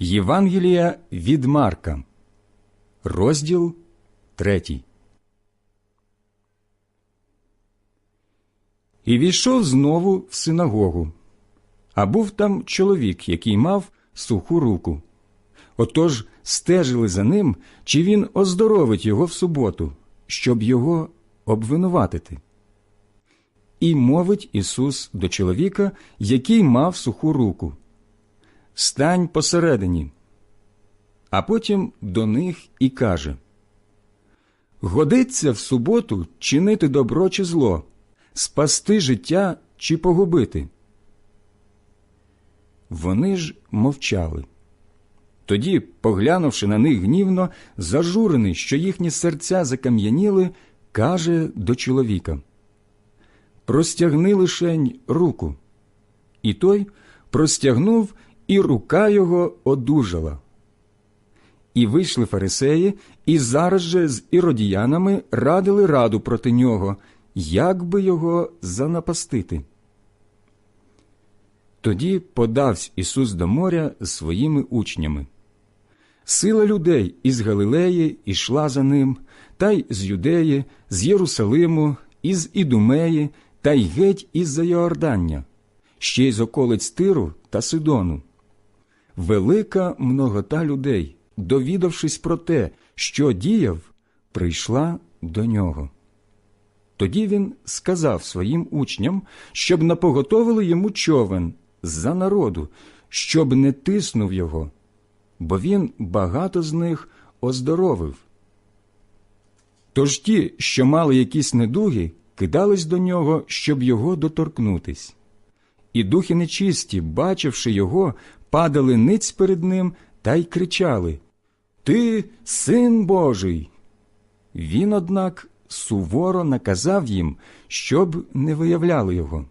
Євангелія від Марка, розділ третій. І війшов знову в синагогу. А був там чоловік, який мав суху руку. Отож стежили за ним, чи він оздоровить його в суботу, щоб його обвинуватити. І мовить Ісус до чоловіка, який мав суху руку Стань посередині. А потім до них і каже Годиться в суботу чинити добро чи зло, спасти життя чи погубити. Вони ж мовчали. Тоді, поглянувши на них гнівно, зажурений, що їхні серця закам'яніли, каже до чоловіка Простягни лишень руку. І той простягнув, і рука його одужала. І вийшли фарисеї, і зараз же з іродіянами радили раду проти нього, як би його занапастити. Тоді подався Ісус до моря з своїми учнями. Сила людей із Галилеї ішла за ним, та й з Юдеї, з Єрусалиму, із Ідумеї, та й геть із за Йордання, ще й з околиць Тиру та Сидону. Велика многота людей, довідавшись про те, що діяв, прийшла до нього. Тоді він сказав своїм учням, щоб напоготовили йому човен за народу, щоб не тиснув його, бо він багато з них оздоровив. Тож ті, що мали якісь недуги, кидались до нього, щоб його доторкнутись. І духи нечисті, бачивши його, падали ниць перед ним та й кричали Ти син Божий. Він, однак, суворо наказав їм, щоб не виявляли його.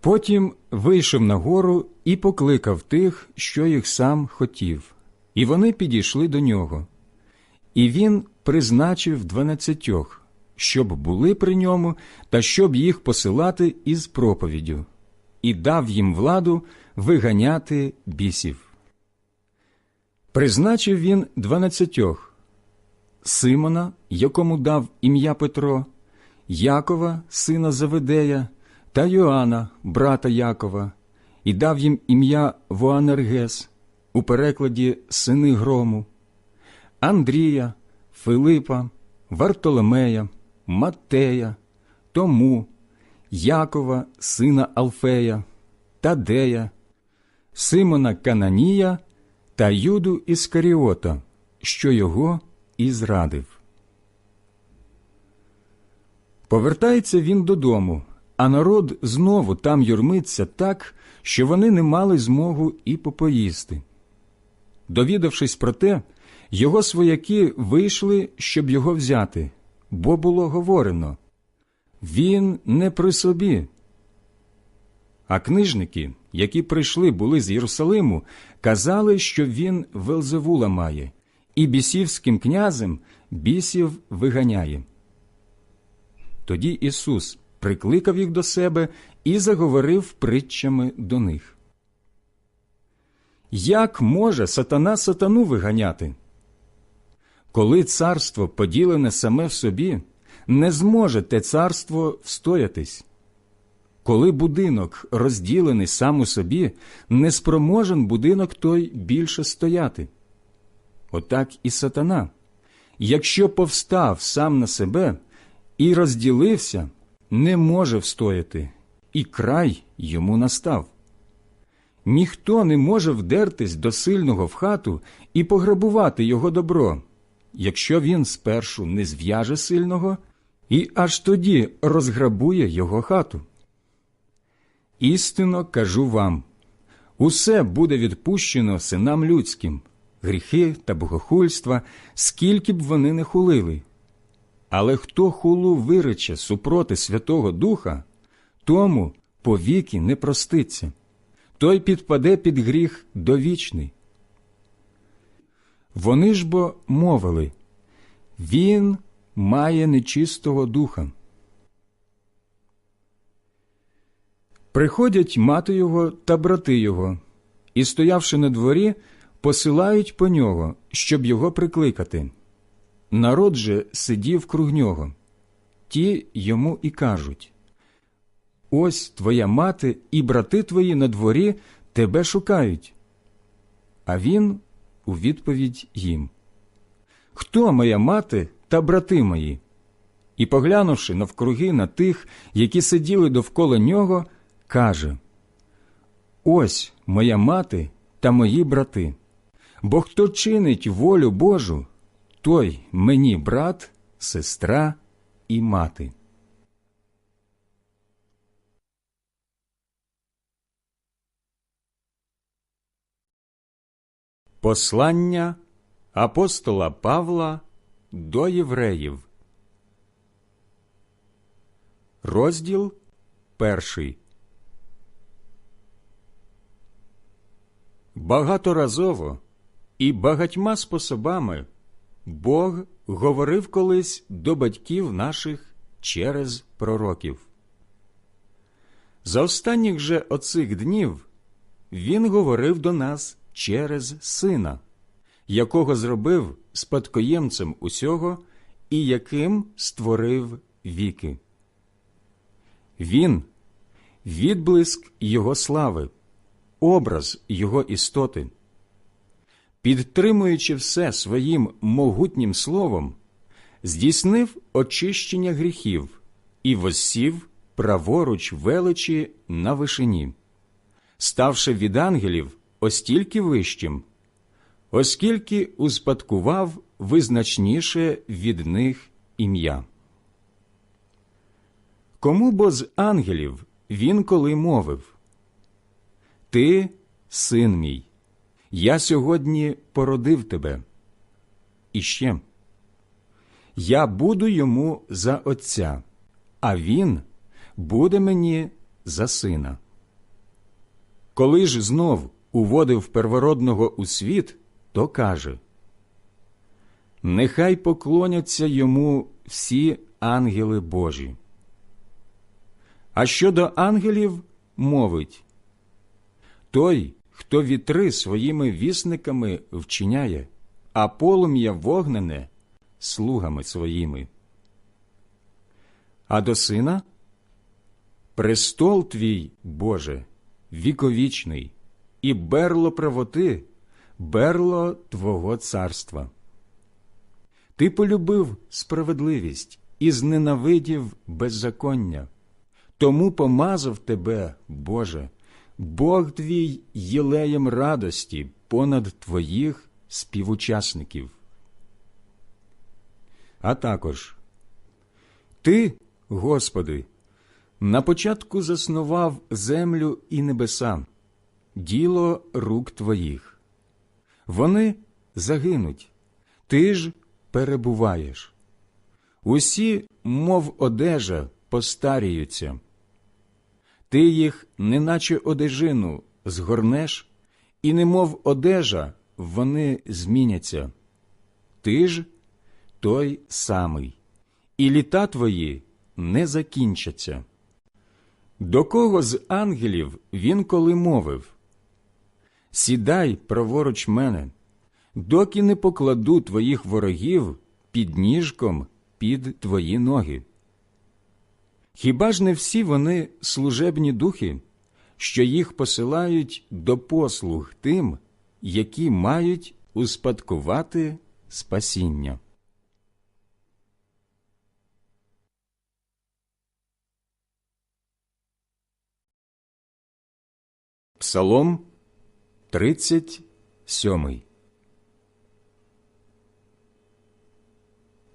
Потім вийшов на гору і покликав тих, що їх сам хотів, і вони підійшли до нього. І він призначив дванадцятьох, щоб були при ньому та щоб їх посилати із проповіддю, і дав їм владу виганяти бісів. Призначив він дванадцятьох Симона, якому дав ім'я Петро, Якова, сина Заведея, та Йоанна, брата Якова, і дав їм ім'я Воанергес, у перекладі сини грому, Андрія, Филипа, Вартоломея, Маттея, Тому, Якова, сина Алфея, Тадея, Симона Кананія та Юду Іскаріота, що його і зрадив. Повертається він додому, а народ знову там юрмиться так, що вони не мали змогу і попоїсти. Довідавшись про те, його свояки вийшли, щоб його взяти, бо було говорено він не при собі. А книжники, які прийшли були з Єрусалиму, казали, що він Велзевула має, і бісівським князем бісів виганяє. Тоді Ісус прикликав їх до себе і заговорив притчами до них. Як може сатана сатану виганяти? Коли царство поділене саме в собі, не зможе те царство встоятись. Коли будинок розділений сам у собі, не спроможен будинок той більше стояти. Отак і сатана. Якщо повстав сам на себе і розділився, не може встояти, і край йому настав. Ніхто не може вдертись до сильного в хату і пограбувати його добро, якщо він спершу не зв'яже сильного і аж тоді розграбує його хату. Істинно кажу вам усе буде відпущено синам людським, гріхи та богохульства, скільки б вони не хулили. Але хто хулу вирече супроти Святого Духа, тому повіки не проститься, той підпаде під гріх довічний. Вони ж бо мовили Він має нечистого духа. Приходять мати його та брати його і, стоявши на дворі, посилають по нього, щоб його прикликати. Народ же сидів круг нього. Ті йому і кажуть Ось твоя мати і брати твої на дворі тебе шукають. А він у відповідь їм Хто моя мати та брати мої? І, поглянувши навкруги на тих, які сиділи довкола нього, каже Ось моя мати та мої брати. Бо хто чинить волю Божу, той мені брат, сестра і мати. Послання апостола Павла до євреїв. Розділ перший. Багаторазово і багатьма способами Бог говорив колись до батьків наших через пророків. За останніх же оцих днів Він говорив до нас через Сина, якого зробив спадкоємцем усього і яким створив віки. Він відблиск Його слави, образ Його істоти. Підтримуючи все своїм могутнім словом, здійснив очищення гріхів і воссів праворуч величі на вишині, ставши від ангелів остільки вищим, оскільки успадкував визначніше від них ім'я. Кому бо з ангелів він коли мовив Ти, син мій, я сьогодні породив тебе. І ще я буду йому за отця, а він буде мені за сина. Коли ж знов уводив первородного у світ, то каже Нехай поклоняться йому всі ангели Божі. А щодо ангелів мовить той, хто вітри своїми вісниками вчиняє, а полум'я вогнене слугами своїми. А до сина престол твій, Боже, віковічний, і берло правоти, берло Твого царства. Ти полюбив справедливість і зненавидів беззаконня, тому помазав тебе, Боже, Бог твій єлеєм радості понад твоїх співучасників. А також Ти, Господи, на початку заснував землю і небеса, діло рук твоїх. Вони загинуть, ти ж перебуваєш. Усі, мов одежа, постаріються. Ти їх, неначе одежину, згорнеш, і немов одежа, вони зміняться. Ти ж той самий, і літа твої не закінчаться. До кого з ангелів він коли мовив Сідай праворуч мене, доки не покладу твоїх ворогів під ніжком під твої ноги. Хіба ж не всі вони служебні духи, що їх посилають до послуг тим, які мають успадкувати спасіння? Псалом 37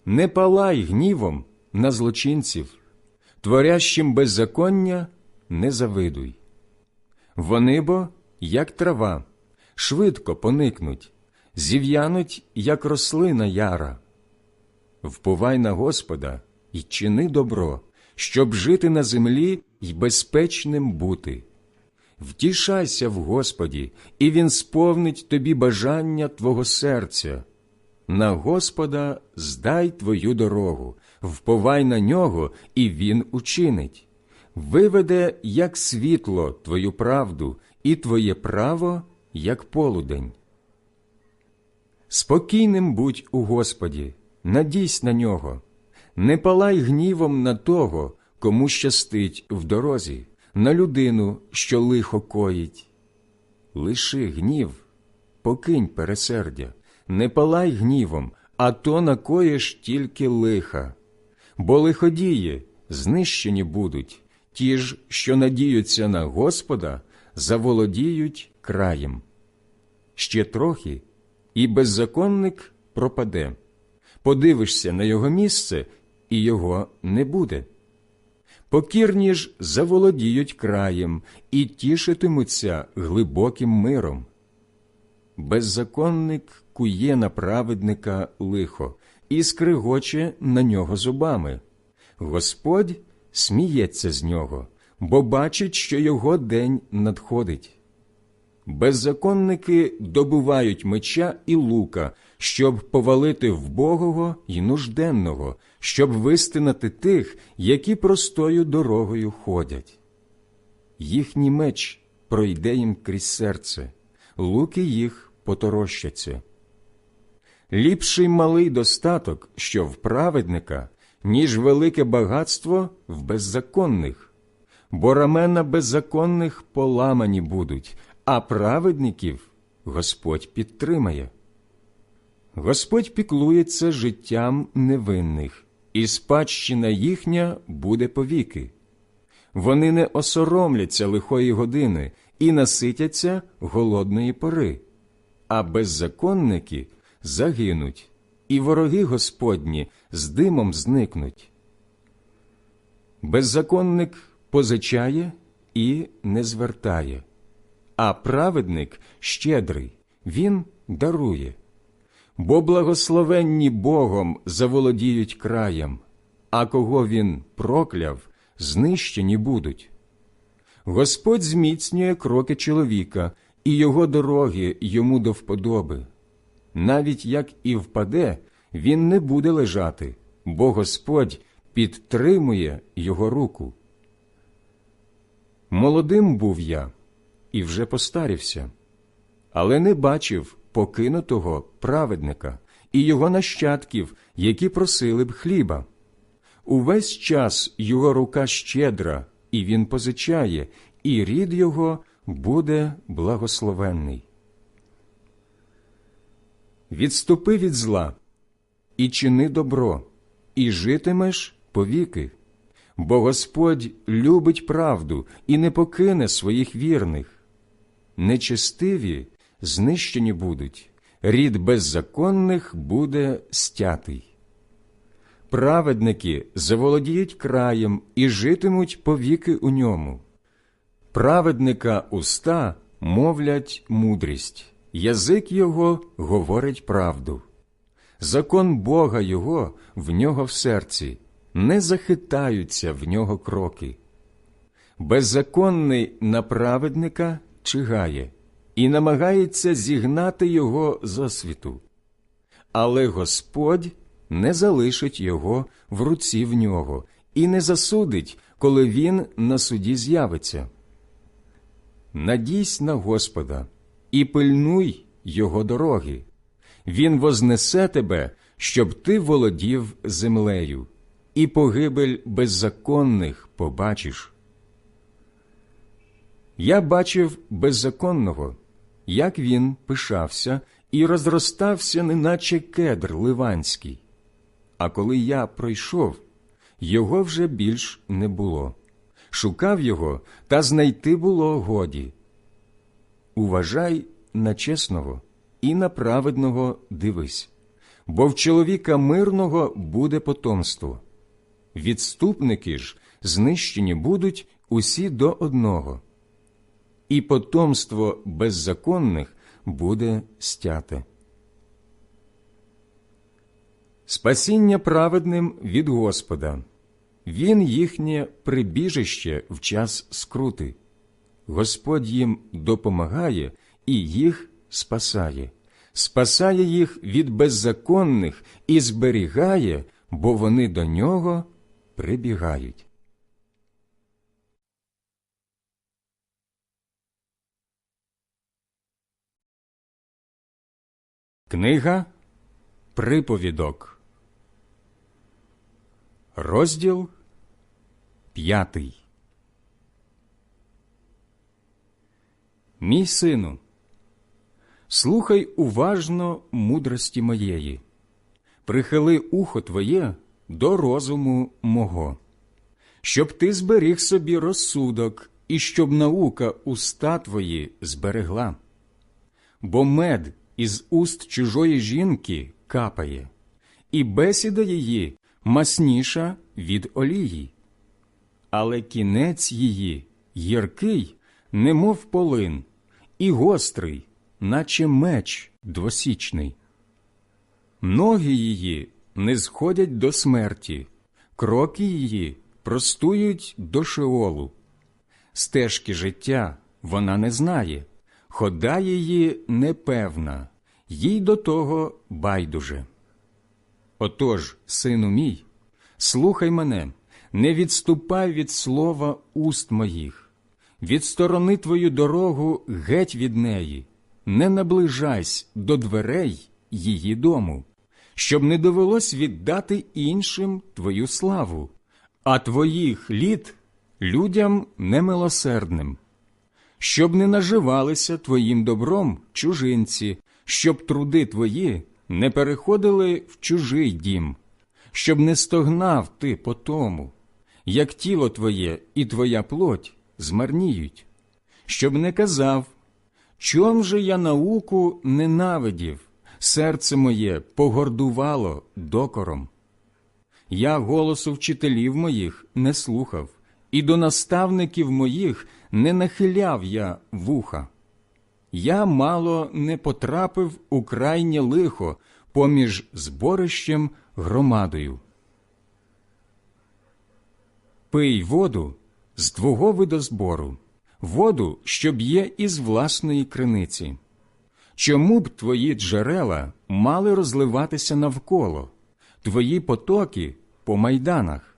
Не палай гнівом на злочинців, творящим беззаконня не завидуй. Вони бо, як трава, швидко поникнуть, зів'януть, як рослина яра. Впувай на Господа і чини добро, щоб жити на землі й безпечним бути. Втішайся в Господі, і Він сповнить тобі бажання твого серця. На Господа здай твою дорогу, вповай на нього, і Він учинить. Виведе, як світло, твою правду, і твоє право, як полудень. Спокійним будь у Господі, надійсь на нього, не палай гнівом на того, кому щастить в дорозі, на людину, що лихо коїть. Лиши гнів, покинь пересердя, не палай гнівом, а то накоїш тільки лиха. Бо лиходії знищені будуть, ті ж, що надіються на Господа, заволодіють краєм. Ще трохи, і беззаконник пропаде. Подивишся на його місце, і його не буде. Покірні ж заволодіють краєм і тішитимуться глибоким миром. Беззаконник кує на праведника лихо і скригоче на нього зубами. Господь сміється з нього, бо бачить, що його день надходить. Беззаконники добувають меча і лука, щоб повалити вбогого й нужденного, щоб вистинати тих, які простою дорогою ходять. Їхній меч пройде їм крізь серце, луки їх поторощаться. Ліпший малий достаток, що в праведника, ніж велике багатство в беззаконних, бо рамена беззаконних поламані будуть, а праведників Господь підтримає. Господь піклується життям невинних, і спадщина їхня буде повіки. Вони не осоромляться лихої години і наситяться голодної пори, а беззаконники загинуть, і вороги Господні з димом зникнуть. Беззаконник позичає і не звертає, а праведник щедрий, він дарує. Бо благословенні Богом заволодіють краєм, а кого він прокляв, знищені будуть. Господь зміцнює кроки чоловіка, і його дороги йому до вподоби. Навіть як і впаде, він не буде лежати, бо Господь підтримує його руку. Молодим був я і вже постарівся, але не бачив покинутого праведника і його нащадків, які просили б хліба. Увесь час його рука щедра, і він позичає, і рід його буде благословенний. Відступи від зла і чини добро, і житимеш повіки, бо Господь любить правду і не покине своїх вірних. Нечестиві знищені будуть, рід беззаконних буде стятий. Праведники заволодіють краєм і житимуть повіки у ньому. Праведника уста мовлять мудрість, язик його говорить правду. Закон Бога його в нього в серці, не захитаються в нього кроки. Беззаконний на праведника чигає і намагається зігнати його з світу. Але Господь не залишить його в руці в нього і не засудить, коли він на суді з'явиться. Надійсь на Господа і пильнуй його дороги. Він вознесе тебе, щоб ти володів землею, і погибель беззаконних побачиш. Я бачив беззаконного, як він пишався і розростався, неначе кедр ливанський. А коли я пройшов, його вже більш не було. Шукав його, та знайти було годі. Уважай на чесного і на праведного дивись, бо в чоловіка мирного буде потомство. Відступники ж знищені будуть усі до одного, і потомство беззаконних буде стяте. Спасіння праведним від Господа, Він їхнє прибіжище в час скрути. Господь їм допомагає і їх спасає, спасає їх від беззаконних і зберігає, бо вони до нього прибігають. Книга Приповідок, розділ п'ятий. Мій сину, слухай уважно мудрості моєї, прихили ухо твоє до розуму мого, щоб ти зберіг собі розсудок і щоб наука уста твої зберегла. Бо мед із уст чужої жінки капає, і бесіда її масніша від олії, але кінець її гіркий, немов полин, і гострий, наче меч двосічний. Ноги її не сходять до смерті, кроки її простують до шеолу. Стежки життя вона не знає, хода її непевна, їй до того байдуже. Отож, сину мій, слухай мене, не відступай від слова уст моїх, відсторони твою дорогу геть від неї, не наближайся до дверей її дому, щоб не довелось віддати іншим твою славу, а твоїх літ людям немилосердним, щоб не наживалися твоїм добром чужинці, щоб труди твої не переходили в чужий дім, щоб не стогнав ти по тому, як тіло твоє і твоя плоть змарніють, щоб не казав, чом же я науку ненавидів, серце моє погордувало докором. Я голосу вчителів моїх не слухав, і до наставників моїх не нахиляв я вуха. Я мало не потрапив у крайнє лихо поміж зборищем громадою. Пий воду з твого видозбору, воду, що б'є із власної криниці. Чому б твої джерела мали розливатися навколо, твої потоки по майданах?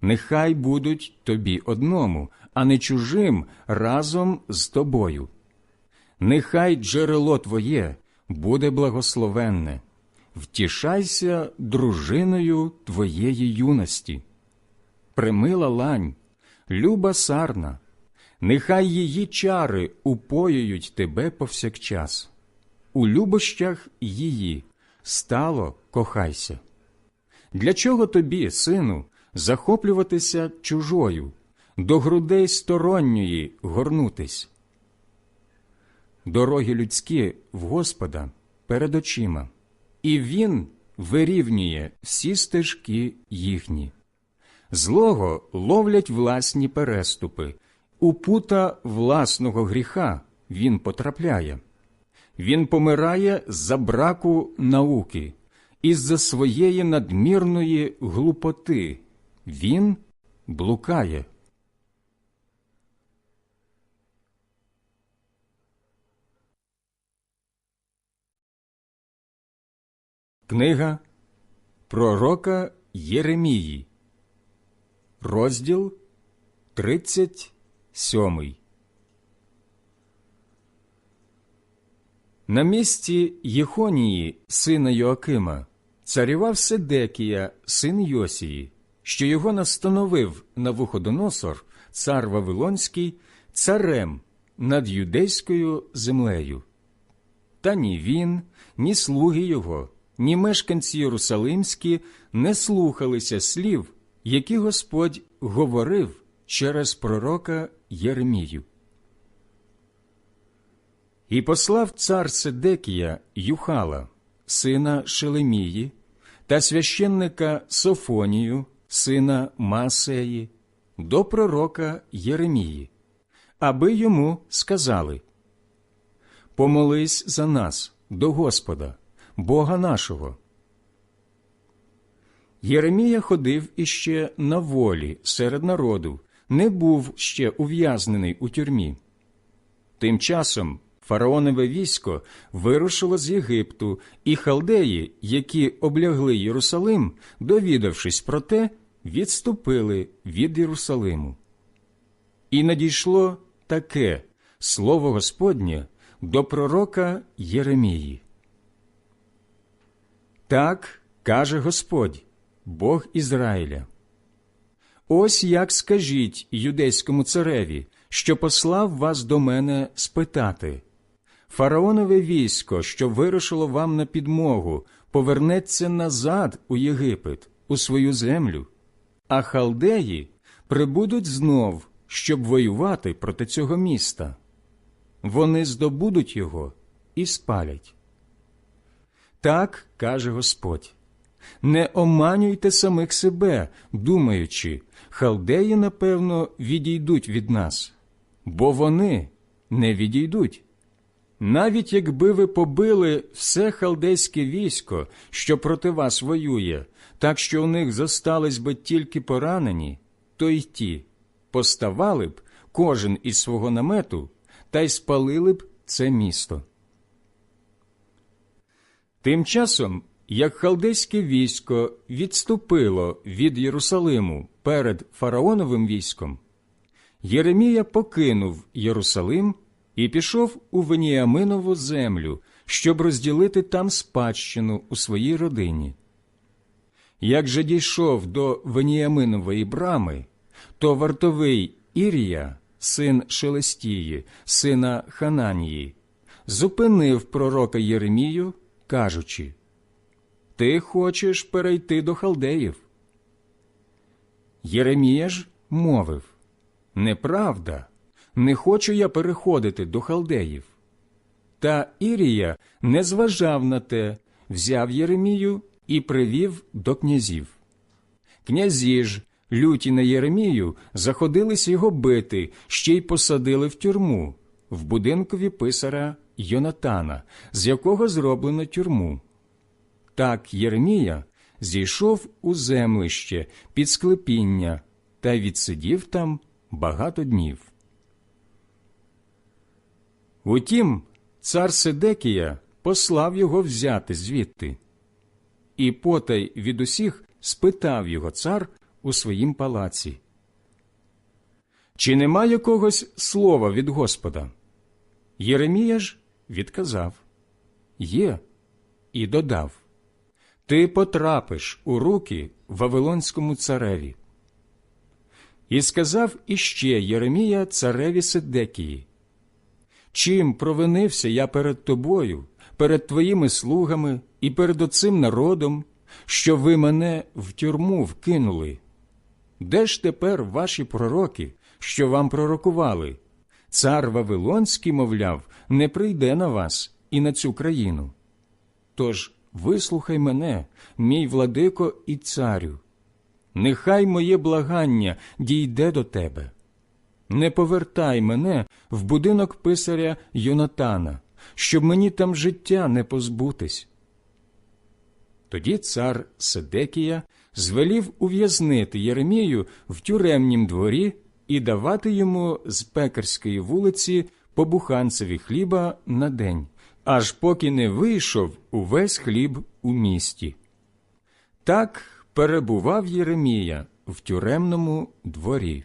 Нехай будуть тобі одному, а не чужим разом з тобою. Нехай джерело твоє буде благословенне, втішайся дружиною твоєї юності. Примила лань, люба сарна, нехай її чари упоюють тебе повсякчас. У любощах її стало кохайся. Для чого тобі, сину, захоплюватися чужою, до грудей сторонньої горнутись? Дороги людські в Господа перед очима, і Він вирівнює всі стежки їхні. Злого ловлять власні переступи, у пута власного гріха він потрапляє. Він помирає за браку науки, із-за своєї надмірної глупоти він блукає. Книга Пророка Єремії, розділ 37 На місці Єхонії, сина Йоакима, царював Седекія, син Йосії, що його настановив Навуходоносор, цар Вавилонський, царем над юдейською землею. Та ні він, ні слуги його ні мешканці Єрусалимські не слухалися слів, які Господь говорив через пророка Єремію. І послав цар Седекія Юхала, сина Шелемії, та священника Софонію, сина Масеї, до пророка Єремії, аби йому сказали Помолись за нас до Господа. Бога нашого. Єремія ходив іще на волі серед народу, не був ще ув'язнений у тюрмі. Тим часом фараонове військо вирушило з Єгипту, і халдеї, які облягли Єрусалим, довідавшись про те, відступили від Єрусалиму. І надійшло таке слово Господнє до пророка Єремії. Так каже Господь, Бог Ізраїля. Ось як скажіть юдейському цареві, що послав вас до мене спитати. Фараонове військо, що вирушило вам на підмогу, повернеться назад у Єгипет, у свою землю, а халдеї прибудуть знов, щоб воювати проти цього міста. Вони здобудуть його і спалять. Так каже Господь. Не оманюйте самих себе, думаючи, халдеї, напевно, відійдуть від нас, бо вони не відійдуть. Навіть якби ви побили все халдейське військо, що проти вас воює, так що у них зостались би тільки поранені, то й ті поставали б кожен із свого намету та й спалили б це місто. Тим часом, як халдейське військо відступило від Єрусалиму перед фараоновим військом, Єремія покинув Єрусалим і пішов у Веніаминову землю, щоб розділити там спадщину у своїй родині. Як же дійшов до Веніаминової брами, то вартовий Ірія, син Шелестії, сина Хананії, зупинив пророка Єремію, кажучи Ти хочеш перейти до халдеїв. Єремія ж мовив Неправда, не хочу я переходити до халдеїв. Та Ірія не зважав на те, взяв Єремію і привів до князів. Князі ж, люті на Єремію, заходились його бити, ще й посадили в тюрму, в будинкові писара Йонатана, з якого зроблено тюрму. Так Єремія зійшов у землище під склепіння та відсидів там багато днів. Утім, цар Седекія послав його взяти звідти. І потай від усіх спитав його цар у своїм палаці. Чи нема якогось слова від Господа? Єремія ж відказав Є, і додав Ти потрапиш у руки Вавилонському цареві. І сказав іще Єремія цареві Седекії Чим провинився я перед тобою, перед твоїми слугами і перед оцим народом, що ви мене в тюрму вкинули? Де ж тепер ваші пророки, що вам пророкували? Цар Вавилонський, мовляв, не прийде на вас і на цю країну. Тож вислухай мене, мій владико і царю. Нехай моє благання дійде до тебе. Не повертай мене в будинок писаря Йонатана, щоб мені там життя не позбутись. Тоді цар Седекія звелів ув'язнити Єремію в тюремнім дворі і давати йому з пекарської вулиці по буханцеві хліба на день, аж поки не вийшов увесь хліб у місті. Так перебував Єремія в тюремному дворі.